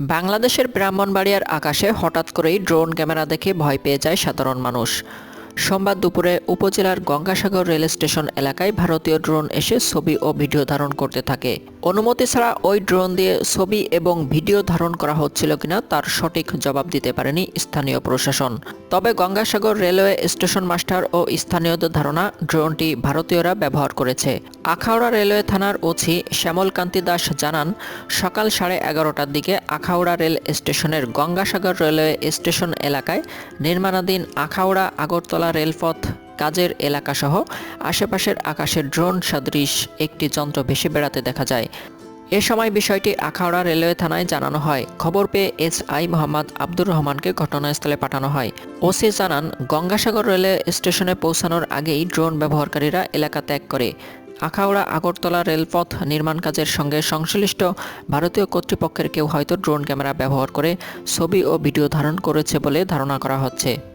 বাংলাদেশের ব্রাহ্মণবাড়িয়ার আকাশে হঠাৎ করেই ড্রোন ক্যামেরা দেখে ভয় পেয়ে যায় সাধারণ মানুষ। সোমবার দুপুরে উপজেলার গঙ্গাসাগর রেল স্টেশন এলাকায় ভারতীয় ড্রোন এসে ছবি ও ভিডিও ধারণ করতে থাকে। অনুমতি ছাড়া ওই ড্রোন দিয়ে ছবি এবং ভিডিও ধারণ করা হচ্ছিল কিনা তার সঠিক জবাব দিতে পারেনি স্থানীয় প্রশাসন। তবে গঙ্গাসাগর রেলওয়ে স্টেশন মাস্টার ও স্থানীয়দের ধারণা, ড্রোনটি ভারতীয়রা ব্যবহার করেছে। আখাউড়া রেলওয়ে থানার ওসি শ্যামলকান্তি দাস জানান, সকাল সাড়ে এগারোটার দিকে আখাউড়া রেল স্টেশনের গঙ্গাসাগর রেলওয়ে স্টেশন এলাকায় নির্মাণাধীন আখাউড়া আগরতলা রেলপথ কাজের এলাকাসহ আশেপাশের আকাশের ড্রোন সদৃশ একটি যন্ত্র ভেসে বেড়াতে দেখা যায়। এ সময় বিষয়টি আখাউড়া রেলওয়ে থানায় জানানো হয়। খবর পেয়ে এস আই মোহাম্মদ আব্দুর রহমানকে ঘটনাস্থলে পাঠানো হয়। ওসি জানান, গঙ্গাসাগর রেলওয়ে স্টেশনে পৌঁছানোর আগেই ড্রোন ব্যবহারকারীরা এলাকা ত্যাগ করে। আখাউড়া আগরতলা রেলপথ নির্মাণ কাজের সঙ্গে সংশ্লিষ্ট ভারতীয় কর্তৃপক্ষের কেউ হয়তো ড্রোন ক্যামেরা ব্যবহার করে ছবি ও ভিডিও ধারণ করেছে বলে ধারণা করা হচ্ছে।